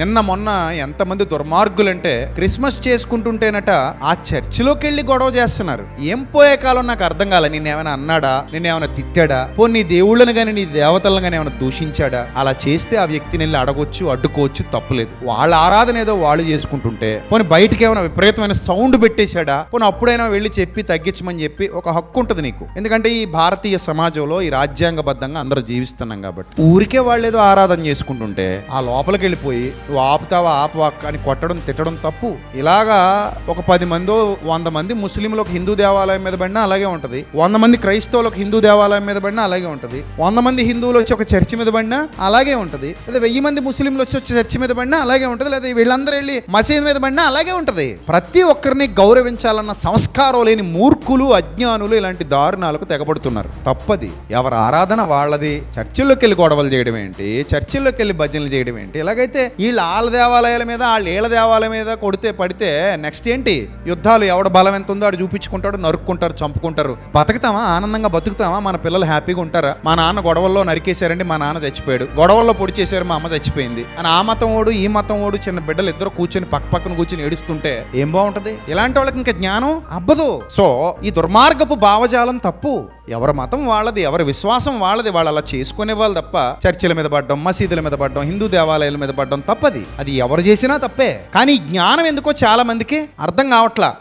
నిన్న మొన్న ఎంతమంది దుర్మార్గులంటే క్రిస్మస్ చేసుకుంటుంటేనట ఆ చర్చిలోకి వెళ్ళి గొడవ చేస్తున్నారు. ఏం పోయే కాలం నాకు అర్థం కాలే. నేనేమైనా అన్నాడా? నేనేమైనా తిట్టాడా? పో నీ దేవుళ్ళని కానీ నీ దేవతలను కానీ ఏమైనా దూషించాడా? అలా చేస్తే ఆ వ్యక్తిని వెళ్ళి అడగొచ్చు అడ్డుకోవచ్చు తప్పులేదు. వాళ్ళ ఆరాధన ఏదో వాళ్ళు చేసుకుంటుంటే పోనీ బయటికి ఏమైనా విపరీతమైన సౌండ్ పెట్టేశాడా? పోనీ అప్పుడైనా వెళ్ళి చెప్పి తగ్గించమని చెప్పి ఒక హక్కు ఉంటుంది నీకు. ఎందుకంటే ఈ భారతీయ సమాజంలో ఈ రాజ్యాంగబద్ధంగా అందరూ జీవిస్తున్నాం కాబట్టి. ఊరికే వాళ్ళు ఏదో ఆరాధన చేసుకుంటుంటే ఆ లోపలికి వెళ్ళిపోయి నువ్వు ఆపుతావా ఆపవా అని కొట్టడం తిట్టడం తప్పు. ఇలాగా ఒక పది మందో వంద మంది ముస్లింలకు హిందూ దేవాలయం మీద పడినా అలాగే ఉంటుంది. వంద మంది క్రైస్తవులకు హిందూ దేవాలయం మీద పడినా అలాగే ఉంటుంది. వంద మంది హిందువులు వచ్చి ఒక చర్చి మీద పడినా అలాగే ఉంటుంది. లేదా వెయ్యి మంది ముస్లింలు వచ్చి వచ్చి చర్చి మీద పడినా అలాగే ఉంటుంది. లేదా వీళ్ళందరూ వెళ్ళి మసీద్ మీద పడినా అలాగే ఉంటుంది. ప్రతి ఒక్కరిని గౌరవించాలన్న సంస్కారం లేని మూర్ఖులు అజ్ఞానులు ఇలాంటి దారుణాలకు తెగబడుతున్నారు తప్పది. ఎవరి ఆరాధన వాళ్ళది. చర్చిల్లోకి వెళ్ళి గొడవలు చేయడం ఏంటి? చర్చిల్లోకి వెళ్ళి భజనలు చేయడం ఏంటి? ఇలాగైతే వీళ్ళు వాళ్ళ దేవాలయాల మీద వాళ్ళ ఏళ్ళ దేవాలయం మీద కొడితే పడితే నెక్స్ట్ ఏంటి? యుద్ధాలు ఎవడ బలం ఎంత ఉందో ఆడు చూపించుకుంటాడు నరుక్కుంటారు చంపుకుంటారు. బతుకుతామా? ఆనందంగా బతుకుతామా? మన పిల్లలు హ్యాపీగా ఉంటారా? మా నాన్న గొడవల్లో నరికేశారండి మా నాన్న చచ్చిపోయాడు. గొడవల్లో పొడి చేశారు మా అమ్మ చచ్చిపోయింది. అని ఆ మతం ఓడు ఈ మతం ఓడు చిన్న బిడ్డలు ఇద్దరు కూర్చొని పక్క పక్కన కూర్చొని ఏడుస్తుంటే ఏం బాగుంటది ఇలాంటి వాళ్ళకి ఇంకా జ్ఞానం అబ్బదు. సో ఈ దుర్మార్గపు భావజాలం తప్పు. ఎవరి మతం వాళ్ళది ఎవరి విశ్వాసం వాళ్ళది వాళ్ళు అలా చేసుకునే వాళ్ళు తప్ప చర్చిల మీద పడడం మసీదుల మీద పడడం హిందూ దేవాలయాల మీద పడడం తప్పది. అది ఎవరు చేసినా తప్పే. కానీ జ్ఞానం ఎందుకో చాలా మందికి అర్థం కావట్లా.